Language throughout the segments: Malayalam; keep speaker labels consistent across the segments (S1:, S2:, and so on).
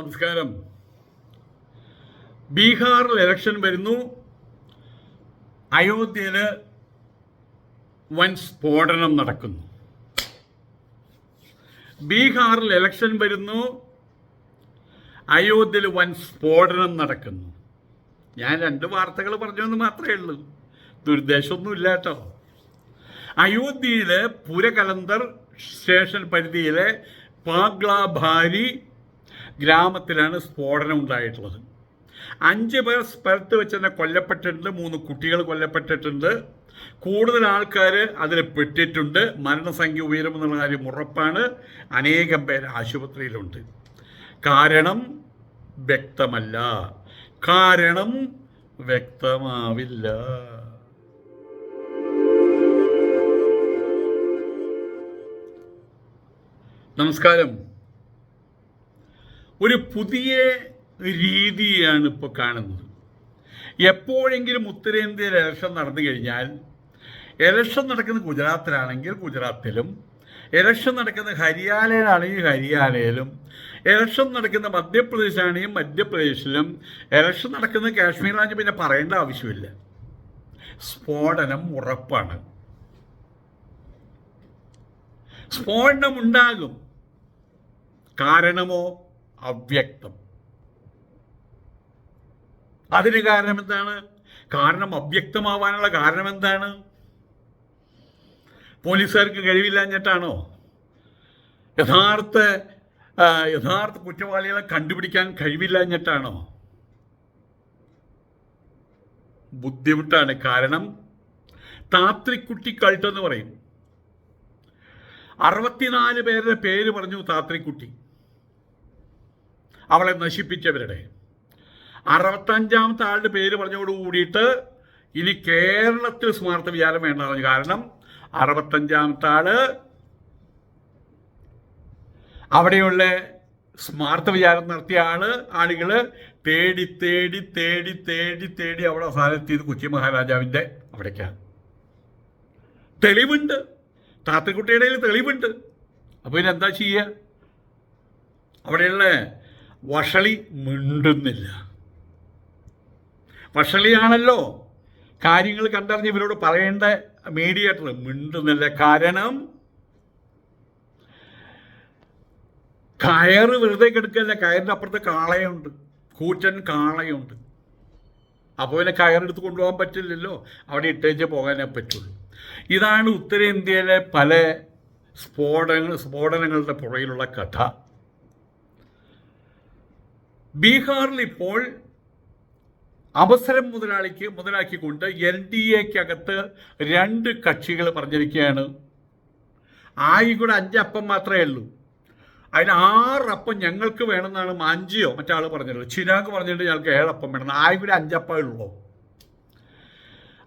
S1: നമസ്കാരം. ബീഹാറിൽ ഇലക്ഷൻ വരുന്നു. അയോധ്യയിൽ വൻ സ്ഫോടനം നടക്കുന്നു. ബീഹാറിൽ ഇലക്ഷൻ വരുന്നു. അയോധ്യയിൽ വൻ സ്ഫോടനം നടക്കുന്നു. ഞാൻ രണ്ട് വാർത്തകൾ പറഞ്ഞു എന്ന് മാത്രമേ ഉള്ളൂ. ദുരുദ്ദേശമൊന്നുമില്ല കേട്ടോ. അയോധ്യയിലെ പുരകലന്തർ സ്റ്റേഷൻ പരിധിയിലെ പാഗ്ലാഭാരി ഗ്രാമത്തിലാണ് സ്ഫോടനം ഉണ്ടായിട്ടുള്ളത്. അഞ്ച് പേർ സ്ഥലത്ത് വെച്ച് തന്നെ കൊല്ലപ്പെട്ടിട്ടുണ്ട് മൂന്ന് കുട്ടികൾ കൊല്ലപ്പെട്ടിട്ടുണ്ട്. കൂടുതൽ ആൾക്കാർ അതിൽ പെട്ടിട്ടുണ്ട്. മരണസംഖ്യ ഉയരുമെന്നുള്ള കാര്യം ഉറപ്പാണ്. അനേകം പേർ ആശുപത്രിയിലുണ്ട്. കാരണം വ്യക്തമല്ല. കാരണം വ്യക്തമാവില്ല. നമസ്കാരം. ഒരു പുതിയ രീതിയാണ് ഇപ്പോൾ കാണുന്നത്. എപ്പോഴെങ്കിലും ഉത്തരേന്ത്യയിൽ ഇലക്ഷൻ നടന്നു കഴിഞ്ഞാൽ ഇലക്ഷൻ നടക്കുന്ന ഗുജറാത്തിലാണെങ്കിൽ ഗുജറാത്തിലും ഇലക്ഷൻ നടക്കുന്ന ഹരിയാനയിലാണെങ്കിൽ ഹരിയാനയിലും ഇലക്ഷൻ നടക്കുന്ന മധ്യപ്രദേശാണെങ്കിൽ മധ്യപ്രദേശിലും ഇലക്ഷൻ നടക്കുന്ന കാശ്മീരാണെങ്കിൽ പിന്നെ പറയേണ്ട ആവശ്യമില്ല. സ്ഫോടനം ഉറപ്പാണ്. സ്ഫോടനം ഉണ്ടാകും. കാരണമോ? അവ്യക്തം. അതിന് കാരണം എന്താണ്? കാരണം അവ്യക്തമാവാനുള്ള കാരണം എന്താണ്? പോലീസുകാർക്ക് കഴിവില്ലാഞ്ഞിട്ടാണോ? യഥാർത്ഥ യഥാർത്ഥ കുറ്റവാളികളെ കണ്ടുപിടിക്കാൻ കഴിവില്ലാഞ്ഞിട്ടാണോ? ബുദ്ധിമുട്ടാണ്. കാരണം താത്രിക്കുട്ടി കൾട്ടെന്ന് പറയും. അറുപത്തിനാല് പേരുടെ പേര് പറഞ്ഞു താത്രിക്കുട്ടി. അവളെ നശിപ്പിച്ചവരുടെ. അറുപത്തഞ്ചാമത്തെ ആളുടെ പേര് പറഞ്ഞോട് കൂടിയിട്ട് ഇനി കേരളത്തിൽ സ്മാർത്ഥ വിചാരം വേണ്ട പറഞ്ഞു കാരണം അറുപത്തഞ്ചാമത്തെ ആൾ അവിടെയുള്ള സ്മാർത്ഥ വിചാരം നടത്തിയ ആൾ ആളുകൾ തേടി തേടി തേടി തേടി തേടി അവിടെ അവസാനത്തിയത് കൊച്ചി മഹാരാജാവിന്റെ അവിടേക്കാണ് തെളിവുണ്ട്. താത്തക്കുട്ടിയുടെ തെളിവുണ്ട്. അപ്പോൾ ഇതെന്താ ചെയ്യുക അവിടെയുള്ള വഷളി മിണ്ടുന്നില്ല. വഷളിയാണല്ലോ കാര്യങ്ങൾ കണ്ടറിഞ്ഞ് ഇവരോട് പറയേണ്ട മീഡിയേറ്റർ മിണ്ടുന്നില്ല. കാരണം കയറ് വെറുതെ കെടുക്കല്ല. കയറിന്റെ അപ്പുറത്ത് കാളയുണ്ട്. കൂറ്റൻ കാളയുണ്ട്. അപ്പോൾ പിന്നെ കയറെടുത്ത് കൊണ്ടുപോകാൻ പറ്റില്ലല്ലോ. അവിടെ ഇട്ടേച്ച് പോകാനേ പറ്റുള്ളൂ. ഇതാണ് ഉത്തരേന്ത്യയിലെ പല സ്ഫോടന സ്ഫോടനങ്ങളുടെ പുറകിലുള്ള കഥ. ബീഹാറിൽ ഇപ്പോൾ അവസരം മുതലാളിക്ക് മുതലാക്കിക്കൊണ്ട് എൻ ഡി എക്കകത്ത് രണ്ട് കക്ഷികൾ പറഞ്ഞിരിക്കുകയാണ്. ആയിക്കൂടെ അഞ്ചപ്പം മാത്രമേ ഉള്ളൂ. അതിന് ആറപ്പം ഞങ്ങൾക്ക് വേണമെന്നാണ് മാഞ്ചിയോ മറ്റാൾ പറഞ്ഞത് ചിരാഗ് പറഞ്ഞിട്ട് ഞങ്ങൾക്ക് ഏഴപ്പം വേണം. ആയിക്കൂടെ അഞ്ചപ്പേ ഉള്ളൂ.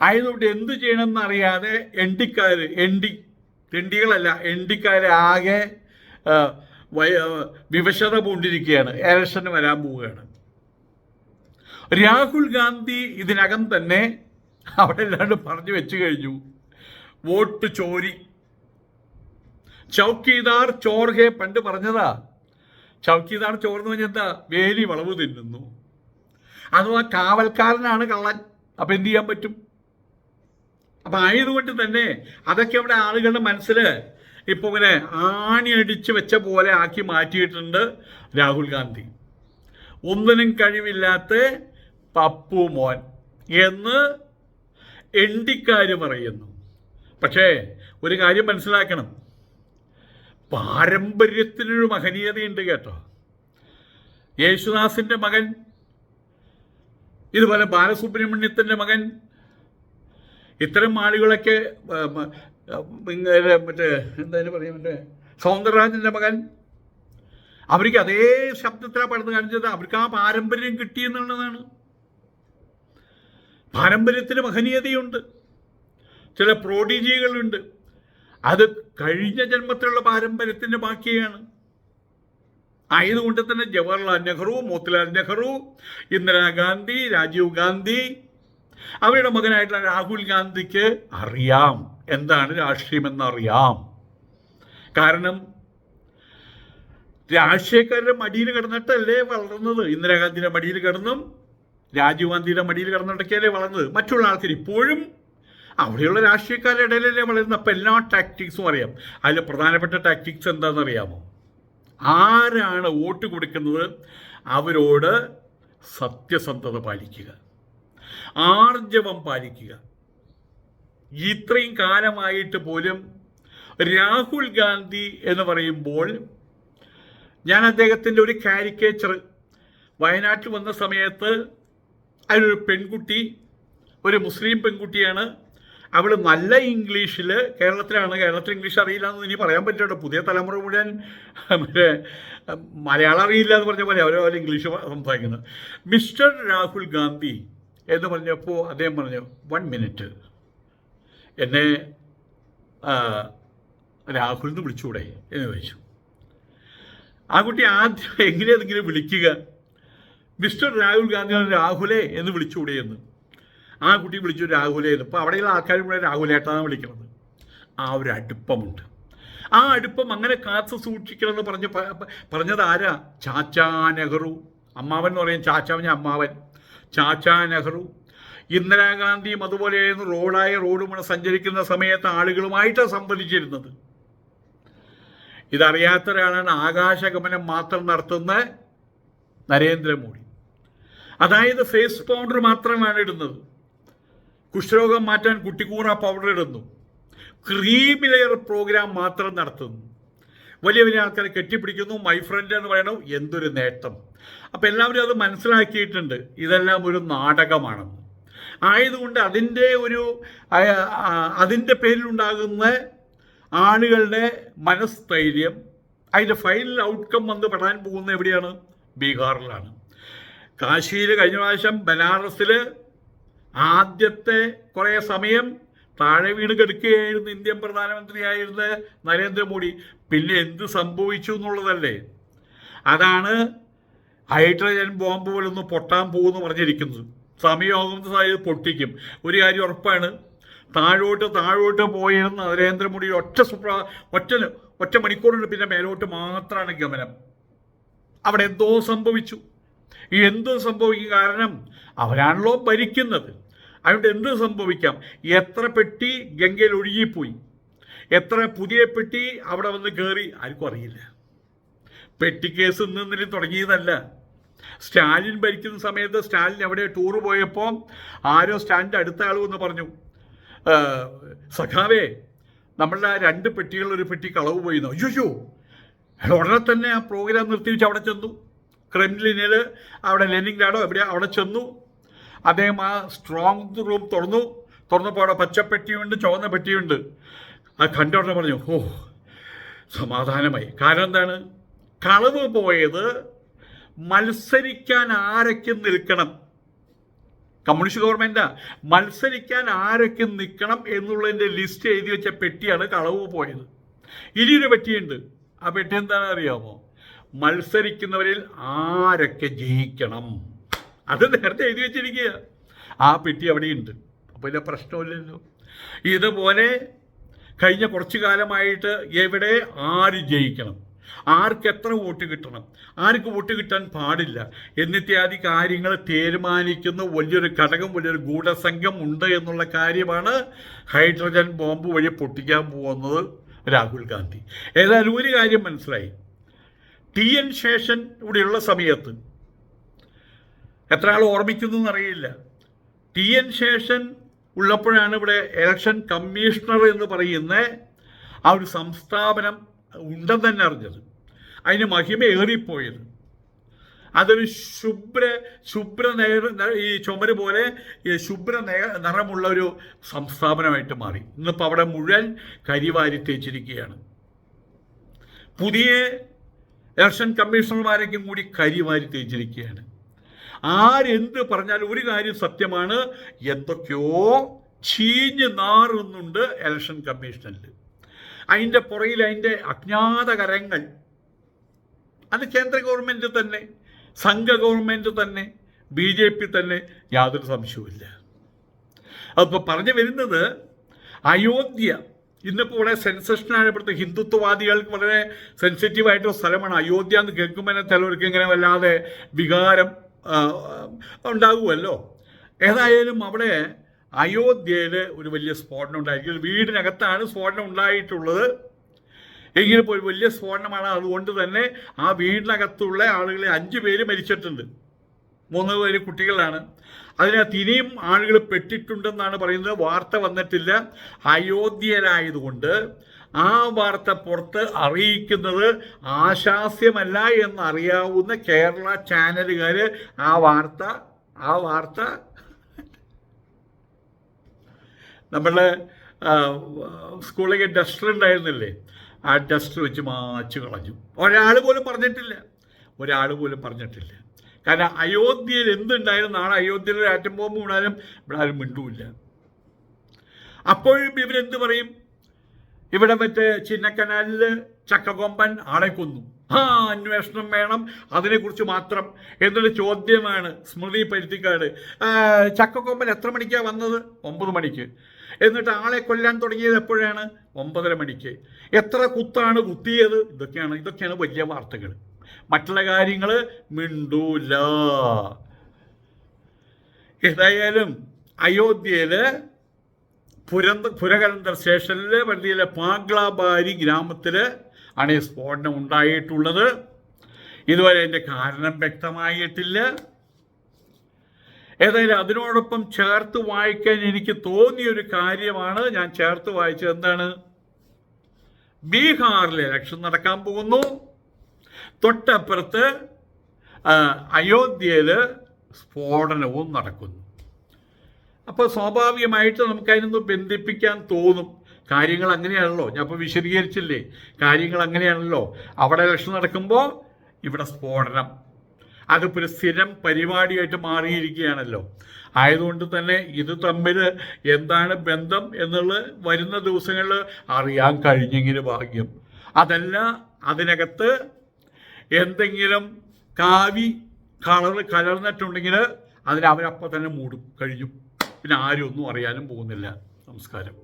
S1: ആയതുകൊണ്ട് എന്ത് ചെയ്യണമെന്ന് അറിയാതെ എണ്ടിക്കാർ എണ്ടി തെണ്ടികളല്ല എണ്ടിക്കാരെ ആകെ വിവശത പൂണ്ടിരിക്കുകയാണ്. ഇലക്ഷന് വരാൻ പോവുകയാണ്. രാഹുൽ ഗാന്ധി ഇതിനകം തന്നെ അവിടെ എല്ലാണ്ട് പറഞ്ഞു വെച്ചു കഴിഞ്ഞു. വോട്ട് ചോരി. ചൗക്കീദാർ ചോർഹെ പണ്ട് പറഞ്ഞതാ. ചൗക്കീദാർ ചോർന്ന് പറഞ്ഞെന്താ വേലി വളവ് തിന്നുന്നു. അഥവാ കാവൽക്കാരനാണ് കള്ളൻ. അപ്പം എന്ത് ചെയ്യാൻ പറ്റും? അപ്പം ആയതുകൊണ്ട് തന്നെ അതൊക്കെ അവിടെ ആളുകളുടെ മനസ്സിൽ ഇപ്പോൾ ഇങ്ങനെ ആണി അടിച്ച് വെച്ച പോലെ ആക്കി മാറ്റിയിട്ടുണ്ട് രാഹുൽ ഗാന്ധി. ഒന്നിനും കഴിവില്ലാത്ത പപ്പു മോൻ എന്ന് എണ്ടിക്കാർ പറയുന്നു. പക്ഷേ ഒരു കാര്യം മനസ്സിലാക്കണം. പാരമ്പര്യത്തിനൊരു മഹനീയതയുണ്ട് കേട്ടോ. യേശുദാസിന്റെ മകൻ ഇതുപോലെ ബാലസുബ്രഹ്മണ്യത്തിന്റെ മകൻ ഇത്തരം ആളുകളൊക്കെ ഇങ്ങനെ മറ്റേ എന്തായാലും പറയാം മറ്റേ സൗന്ദരരാജന്റെ മകൻ. അവർക്ക് അതേ ശബ്ദത്തിലാണ് പടന്ന് കാണിച്ചത്. അവർക്ക് ആ പാരമ്പര്യം കിട്ടിയെന്നുള്ളതാണ് പാരമ്പര്യത്തിന് മഹനീയതയുണ്ട്. ചില പ്രോഡിജികളുണ്ട് അത് കഴിഞ്ഞ ജന്മത്തിലുള്ള പാരമ്പര്യത്തിന്റെ ബാക്കിയാണ്. ആയതുകൊണ്ട് തന്നെ ജവഹർലാൽ നെഹ്റു മോത്തിലാൽ നെഹ്റു ഇന്ദിരാഗാന്ധി രാജീവ് ഗാന്ധി അവരുടെ മകനായിട്ടുള്ള രാഹുൽ ഗാന്ധിക്ക് അറിയാം. എന്താണ് രാഷ്ട്രീയമെന്ന് അറിയാം കാരണം രാഷ്ട്രീയക്കാരുടെ മടിയിൽ കിടന്നിട്ടല്ലേ വളർന്നത്? ഇന്ദിരാഗാന്ധിയുടെ മടിയിൽ കിടന്നും രാജീവ് ഗാന്ധിയുടെ മടിയിൽ കിടന്നിട്ടൊക്കെയല്ലേ വളർന്നത്? മറ്റുള്ള ആൾക്കാർ ഇപ്പോഴും അവിടെയുള്ള രാഷ്ട്രീയക്കാരുടെ ഇടയിലല്ലേ വളരുന്നത്. അപ്പം എല്ലാ ടാക്ടിക്സും അറിയാം. അതിൽ പ്രധാനപ്പെട്ട ടാക്ടിക്സ് എന്താണെന്ന് അറിയാമോ ആരാണ് വോട്ട് കൊടുക്കുന്നത്? അവരോട് സത്യസന്ധത പാലിക്കുക. ആർജവം പാലിക്കുക. ഇത്രയും കാലമായിട്ട് പോലും രാഹുൽ ഗാന്ധി എന്ന് പറയുമ്പോൾ ഞാൻ അദ്ദേഹത്തിന്റെ ഒരു കാരിക്കേച്ചർ. വയനാട്ടിൽ വന്ന സമയത്ത് അതിലൊരു പെൺകുട്ടി ഒരു മുസ്ലിം പെൺകുട്ടിയാണ്. അവൾ നല്ല ഇംഗ്ലീഷിൽ കേരളത്തിലാണ് കേരളത്തിൽ ഇംഗ്ലീഷ് അറിയില്ല എന്ന് ഇനി പറയാൻ പറ്റില്ല പുതിയ തലമുറ മുഴുവൻ മറ്റേ മലയാളം അറിയില്ല എന്ന് പറഞ്ഞ പോലെ അവരവർ ഇംഗ്ലീഷ് സംസാരിക്കുന്നത്. മിസ്റ്റർ രാഹുൽ ഗാന്ധി എന്ന് പറഞ്ഞപ്പോൾ അദ്ദേഹം പറഞ്ഞു വൺ മിനിറ്റ് എന്നെ രാഹുൽ എന്ന് വിളിച്ചുകൂടെ? എന്ന് ചോദിച്ചു. ആ കുട്ടി ആദ്യം എങ്ങനെയാണെങ്കിലും വിളിക്കുക? മിസ്റ്റർ രാഹുൽ ഗാന്ധി രാഹുലെ എന്ന് വിളിച്ചുകൂടെ എന്ന്. ആ കുട്ടി വിളിച്ചു രാഹുലേ എന്ന്. ഇപ്പോൾ അവിടെയുള്ള ആൾക്കാർ കൂടെ രാഹുലേട്ടാണ് വിളിക്കുന്നത് ആ ഒരു അടുപ്പമുണ്ട്. ആ അടുപ്പം അങ്ങനെ കാത്തു സൂക്ഷിക്കണം എന്ന് പറഞ്ഞ പറഞ്ഞത് ആരാ? ചാച്ചാ നെഹ്റു. അമ്മാവൻ എന്ന് പറയും ചാച്ചാവിന് അമ്മാവൻ. ചാച്ചാ നെഹ്റു. ഇന്ദിരാഗാന്ധിയും അതുപോലെയായിരുന്നു റോഡായ റോഡ് മുഴുവൻ സഞ്ചരിക്കുന്ന സമയത്ത് ആളുകളുമായിട്ട് സംവദിച്ചിരുന്നത്. ഇതറിയാത്തൊരാളാണ് ആകാശഗമനം മാത്രം നടത്തുന്ന നരേന്ദ്രമോദി. അതായത് ഫേസ് പൗഡർ മാത്രമാണ് ഇടുന്നത്. കുഷ്ഠരോഗം മാറ്റാൻ കുട്ടിക്കൂറ പൗഡർ ഇടുന്നു. ക്രീം ലെയർ പ്രോഗ്രാം മാത്രം നടത്തുന്നു. വലിയ വലിയ ആൾക്കാരെ കെട്ടിപ്പിടിക്കുന്നു. മൈ ഫ്രണ്ട് എന്ന് പറയണം എന്തൊരു നേട്ടം. അപ്പം എല്ലാവരും അത് മനസ്സിലാക്കിയിട്ടുണ്ട്. ഇതെല്ലാം ഒരു നാടകമാണെന്ന്. ആയതുകൊണ്ട് അതിന്റെ ഒരു അതിന്റെ പേരിലുണ്ടാകുന്ന ആളുകളുടെ മനസ്ഥൈര്യം അതിന്റെ ഫൈനൽ ഔട്ട്കം വന്ന് പെടാൻ പോകുന്ന എവിടെയാണ്? ബീഹാറിലാണ്. കാശിയിൽ കഴിഞ്ഞ പ്രാവശ്യം ബനാറസിൽ ആദ്യത്തെ കുറേ സമയം താഴെ വീണ് കിടക്കുകയായിരുന്നു ഇന്ത്യൻ പ്രധാനമന്ത്രിയായിരുന്ന നരേന്ദ്രമോദി. പിന്നെ എന്ത് സംഭവിച്ചു എന്നുള്ളതല്ലേ? അതാണ് ഹൈഡ്രജൻ ബോംബ് പോലൊന്ന് പൊട്ടാൻ പോകുമെന്ന് പറഞ്ഞിരിക്കുന്നത്. സാഹചര്യം പൊട്ടിക്കും. ഒരു കാര്യം ഉറപ്പാണ്. താഴോട്ട് താഴോട്ട് പോയിരുന്ന നരേന്ദ്രമോദി ഒറ്റ സുപ്ര ഒറ്റ ഒറ്റ മണിക്കൂറിന് പിന്നെ മേലോട്ട് മാത്രമാണ് ഗമനം. അവിടെ എന്തോ സംഭവിച്ചു. ഈ എന്ത് സംഭവിക്കും കാരണം അവരാണല്ലോ ഭരിക്കുന്നത്. അതുകൊണ്ട് എന്ത് സംഭവിക്കാം. എത്ര പെട്ടി ഗംഗയിൽ ഒഴുകിപ്പോയി. എത്ര പുതിയ പെട്ടി അവിടെ വന്ന് കയറി ആർക്കും അറിയില്ല. പെട്ടി കേസ് ഇന്നിൽ തുടങ്ങിയതല്ല. സ്റ്റാലിൻ ഭരിക്കുന്ന സമയത്ത് സ്റ്റാലിൻ എവിടെ ടൂർ പോയപ്പോൾ ആരോ സ്റ്റാലിന്റെ അടുത്ത ആൾ എന്ന് പറഞ്ഞു "ആ, സഖാവേ നമ്മളുടെ രണ്ട് പെട്ടികളിലൊരു പെട്ടി കളവ് പോയിന്നോ? അയ്യോ ഉടനെ തന്നെ ആ പ്രോഗ്രാം നിർത്തിവെച്ച് അവിടെ ചെന്നു. ക്രെംലിനിൽ അവിടെ ലെനിൻഗ്രാഡോ എവിടെ അവിടെ ചെന്നു. അദ്ദേഹം ആ സ്ട്രോങ് റൂം തുറന്നു. തുറന്നപ്പോൾ അവിടെ പച്ചപ്പെട്ടിയുണ്ട് ചുവന്ന പെട്ടിയുണ്ട്. ആ കണ്ടോടനെ പറഞ്ഞു ഓ സമാധാനമായി. കാരണം എന്താണ്? കളവ് പോയത് മത്സരിക്കാൻ ആരൊക്കെ നിൽക്കണം? കമ്മ്യൂണിസ്റ്റ് ഗവൺമെന്റ് മത്സരിക്കാൻ ആരൊക്കെ നിൽക്കണം എന്നുള്ളതിന്റെ ലിസ്റ്റ് എഴുതി വെച്ച പെട്ടിയാണ് കളവ് പോയത്. ഇനിയൊരു പെട്ടിയുണ്ട്. ആ പെട്ടി എന്താണെന്ന് അറിയാമോ? മത്സരിക്കുന്നവരിൽ ആരൊക്കെ ജയിക്കണം? അത് നേരത്തെ എഴുതി വെച്ചിരിക്കുക. ആ പെട്ടി അവിടെയുണ്ട്. അപ്പോൾ ഇതിന്റെ പ്രശ്നമില്ലല്ലോ. ഇതുപോലെ കഴിഞ്ഞ കുറച്ചു കാലമായിട്ട് എവിടെ ആര് ജയിക്കണം? ആർക്ക് എത്ര വോട്ട് കിട്ടണം? ആർക്ക് വോട്ട് കിട്ടാൻ പാടില്ല. എന്നിത്യാദി കാര്യങ്ങൾ തീരുമാനിക്കുന്ന വലിയൊരു ഘടകം വലിയൊരു ഗൂഢസംഘം ഉണ്ട് എന്നുള്ള കാര്യമാണ് ഹൈഡ്രജൻ ബോംബ് വഴി പൊട്ടിക്കാൻ പോകുന്നത് രാഹുൽ ഗാന്ധി. ഏതായാലും ഒരു കാര്യം മനസ്സിലായി. ടി എൻ ശേഷൻ ഇവിടെയുള്ള സമയത്ത് എത്ര ആൾ ഓർമ്മിക്കുന്നു എന്നറിയില്ല. ടി എൻ ശേഷൻ ഉള്ളപ്പോഴാണ് ഇവിടെ ഇലക്ഷൻ കമ്മീഷണർ എന്ന് പറയുന്ന ആ ഒരു സംസ്ഥാപനം ഉണ്ടെന്ന് തന്നെ അറിഞ്ഞത്. അതിന് മഹിമ ഏറിപ്പോയത്. അതൊരു ശുഭ്ര ശുഭ്ര ഈ ചുമര് പോലെ ഈ ശുഭ്ര നിറമുള്ള ഒരു സംസ്ഥാപനമായിട്ട് മാറി. ഇന്നിപ്പോൾ അവിടെ മുഴുവൻ കരിവാരി തേച്ചിരിക്കുകയാണ്. പുതിയ ഇലക്ഷൻ കമ്മീഷണർമാരേക്കും കൂടി കരിവാരി തേച്ചിരിക്കുകയാണ്. ആരെന്ത് പറഞ്ഞാലും ഒരു കാര്യം സത്യമാണ് എന്തൊക്കെയോ ചീഞ്ഞ് നാറുന്നുണ്ട് ഇലക്ഷൻ കമ്മീഷനിൽ അതിന്റെ പുറയിൽ അതിന്റെ അജ്ഞാത കരങ്ങൾ അത് കേന്ദ്ര ഗവൺമെന്റ് തന്നെ സംഘ ഗവൺമെന്റ് തന്നെ ബി ജെ പി തന്നെ യാതൊരു സംശയവുമില്ല. അതിപ്പോൾ പറഞ്ഞു വരുന്നത് അയോധ്യ. ഇന്നിപ്പോൾ ഇവിടെ സെൻസേഷനാണ് ഇവിടുത്തെ ഹിന്ദുത്വവാദികൾക്ക് വളരെ സെൻസിറ്റീവായിട്ടുള്ള സ്ഥലമാണ്. അയോധ്യ എന്ന് കേൾക്കുമ്പോൾ തന്നെ ചിലവർക്ക് ഇങ്ങനെ വല്ലാതെ വികാരം ഉണ്ടാകുമല്ലോ. ഏതായാലും അവിടെ അയോധ്യയിൽ ഒരു വലിയ സ്ഫോടനം ഉണ്ടായിരിക്കും. വീടിനകത്താണ് സ്ഫോടനം ഉണ്ടായിട്ടുള്ളത്. എങ്കിലും ഇപ്പോൾ ഒരു വലിയ സ്ഫോടനമാണ്. അതുകൊണ്ട് തന്നെ ആ വീടിനകത്തുള്ള ആളുകളെ അഞ്ച് പേര് മരിച്ചിട്ടുണ്ട്. മൂന്ന് പേര് കുട്ടികളാണ്. അതിനകത്ത് ഇനിയും ആളുകൾ പെട്ടിട്ടുണ്ടെന്നാണ് പറയുന്നത്. വാർത്ത വന്നിട്ടില്ല. അയോധ്യരായതുകൊണ്ട് ആ വാർത്ത പുറത്ത് അറിയിക്കുന്നത് ആശാസ്യമല്ല എന്നറിയാവുന്ന കേരള ചാനലുകാർ ആ വാർത്ത ആ വാർത്ത നമ്മളുടെ സ്കൂളിലേക്ക് ഡസ്റ്റർ ഉണ്ടായിരുന്നില്ലേ? ആ ഡസ്റ്റർ വെച്ച് മാച്ച് കളഞ്ഞു. ഒരാൾ പോലും പറഞ്ഞിട്ടില്ല. ഒരാൾ പോലും പറഞ്ഞിട്ടില്ല. കാരണം അയോധ്യയിൽ എന്തുണ്ടായാലും നാളെ അയോധ്യയിൽ ഒരു ആറ്റം ബോംബ് വീണാലും ഇവിടെ ആരും മിണ്ടൂല്ല. അപ്പോഴും ഇവരെന്ത് പറയും? ഇവിടെ മറ്റേ ചിന്നക്കനാലിൽ ചക്കകൊമ്പൻ ആളെ കൊന്നു. ആ അന്വേഷണം വേണം. അതിനെക്കുറിച്ച് മാത്രം എന്നൊരു ചോദ്യമാണ് സ്മൃതി പരുത്തിക്കാട്. ചക്കക്കൊമ്പൻ എത്ര മണിക്കാണ് വന്നത്? ഒമ്പത് മണിക്ക്. എന്നിട്ട് ആളെ കൊല്ലാൻ തുടങ്ങിയത് എപ്പോഴാണ്? ഒമ്പതര മണിക്ക്. എത്ര കുത്താണ് കുത്തിയത്? ഇതൊക്കെയാണ് ഇതൊക്കെയാണ് വലിയ വാർത്തകൾ മറ്റുള്ള കാര്യങ്ങൾ മിണ്ടൂല. ഏതായാലും അയോധ്യയിൽ പുരന്ത പുരകലന്തർ സ്റ്റേഷനിൽ പരിധിയിലെ പാഗ്ലാബാരി ഗ്രാമത്തിൽ ആണ് ഈ സ്ഫോടനം ഉണ്ടായിട്ടുള്ളത്. ഇതുവരെ അതിന്റെ കാരണം വ്യക്തമായിട്ടില്ല. ഏതായാലും അതിനോടൊപ്പം ചേർത്ത് വായിക്കാൻ എനിക്ക് തോന്നിയൊരു കാര്യമാണ്. ഞാൻ ചേർത്ത് വായിച്ചത് എന്താണ്? ബീഹാറിൽ ഇലക്ഷൻ നടക്കാൻ പോകുന്നു. തൊട്ടപ്പുറത്ത് അയോധ്യയിൽ സ്ഫോടനവും നടക്കുന്നു. അപ്പോൾ സ്വാഭാവികമായിട്ട് നമുക്ക് അതിനൊന്ന് ബന്ധിപ്പിക്കാൻ തോന്നും. കാര്യങ്ങൾ അങ്ങനെയാണല്ലോ. ഞാൻ ഇപ്പോൾ വിശദീകരിച്ചില്ലേ? കാര്യങ്ങൾ അങ്ങനെയാണല്ലോ. അവിടെ ഇലക്ഷൻ നടക്കുമ്പോൾ ഇവിടെ സ്ഫോടനം. അതിപ്പോൾ ഒരു സ്ഥിരം പരിപാടിയായിട്ട് മാറിയിരിക്കുകയാണല്ലോ. ആയതുകൊണ്ട് തന്നെ ഇത് തമ്മിൽ എന്താണ് ബന്ധം എന്നുള്ളത് വരുന്ന ദിവസങ്ങളിൽ അറിയാൻ കഴിഞ്ഞെങ്കിൽ ഭാഗ്യം. അതല്ല അതിനകത്ത് എന്തെങ്കിലും കാവി കളർ കലർന്നിട്ടുണ്ടെങ്കിൽ അതിനവരപ്പം തന്നെ മൂടും കഴിഞ്ഞു പിന്നെ ആരും ഒന്നും അറിയാനും പോകുന്നില്ല. നമസ്കാരം.